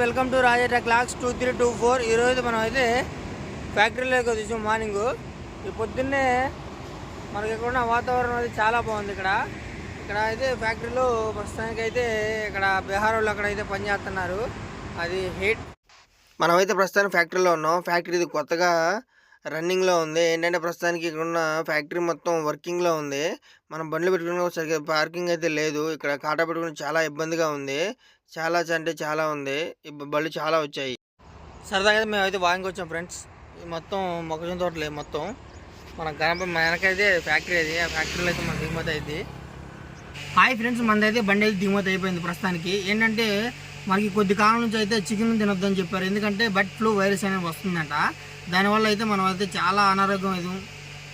Welcome to Rajeta clocks two three two four. ఈరోజు మనం అయితే ఫ్యాక్టరీలోకి వచ్చేసాం మార్నింగ్. ఈ పొద్దున్నే మనకి ఇక్కడ ఉన్న వాతావరణం అయితే చాలా బాగుంది ఇక్కడ. ఇక్కడ అయితే ఫ్యాక్టరీలో ప్రస్తుతానికి అయితే ఇక్కడ బీహార్ వాళ్ళు అక్కడ అయితే పనిచేస్తున్నారు అది హీట్ మనమైతే ప్రస్తుతానికి ఫ్యాక్టరీలో ఉన్నాం. ఫ్యాక్టరీ ఇది కొత్తగా రన్నింగ్లో ఉంది. ఏంటంటే ప్రస్తుతానికి ఇక్కడ ఉన్న ఫ్యాక్టరీ మొత్తం వర్కింగ్లో ఉంది. మనం బండ్లు పెట్టుకుని సరిగ్గా పార్కింగ్ అయితే లేదు. ఇక్కడ కాటా పెట్టుకుని చాలా ఇబ్బందిగా ఉంది. చాలా అంటే చాలా ఉంది. ఈ బళ్ళు చాలా వచ్చాయి. సరదాగా అయితే మేమైతే వాయింగ్ వచ్చాం ఫ్రెండ్స్. మొత్తం మొక్కజొన్న తోటలే మొత్తం. మన గణప మనకైతే ఫ్యాక్టరీ అది. ఆ ఫ్యాక్టరీలో అయితే మన దిగుమతి అయింది హాయ్ ఫ్రెండ్స్ మనదైతే బండి అయితే దిగుమతి అయిపోయింది ప్రస్తుతానికి. ఏంటంటే మనకి కొద్ది కాలం నుంచి అయితే చికెన్ తినొద్దని చెప్పారు. ఎందుకంటే బర్డ్ ఫ్లూ వైరస్ అనేది వస్తుందంట. దానివల్ల అయితే మనం అయితే చాలా అనారోగ్యం అయితే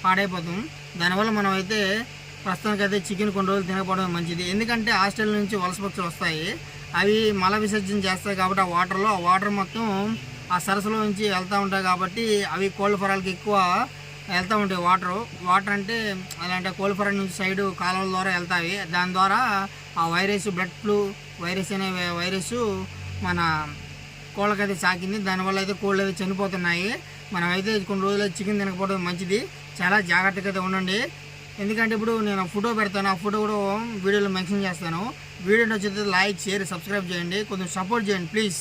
పాడైపోతాం. దానివల్ల మనం అయితే ప్రస్తుతానికైతే చికెన్ కొన్ని రోజులు తినకపోవడం మంచిది. ఎందుకంటే హాస్టల్ నుంచి వలస పక్షులు వస్తాయి. అవి మల విసర్జన చేస్తాయి కాబట్టి ఆ వాటర్లో ఆ వాటర్ మొత్తం ఆ సరస్సులో నుంచి వెళ్తూ ఉంటాయి కాబట్టి అవి కోళ్ళ ఫరాలకి ఎక్కువ వెళ్తూ ఉంటాయి వాటర్. వాటర్ అంటే అలాంటి కోళ్ళ ఫరాల నుంచి సైడ్ కాలువల ద్వారా వెళ్తాయి. దాని ద్వారా ఆ వైరస్ బ్లడ్ ఫ్లూ వైరస్ అనే వైరస్ మన కోళ్ళకైతే సాకింది. దానివల్ల అయితే కోళ్ళు అయితే చనిపోతున్నాయి. మనం అయితే కొన్ని రోజులు చికెన్ తినకపోవడం మంచిది. చాలా జాగ్రత్తగా అయితే ఉండండి. ఎందుకంటే ఇప్పుడు నేను ఫోటో పెడతాను. ఆ ఫోటో కూడా వీడియోలో మెన్షన్ చేస్తాను. వీడియో నచ్చితే లైక్ షేర్ సబ్స్క్రైబ్ చేయండి. కొంచెం సపోర్ట్ చేయండి ప్లీజ్.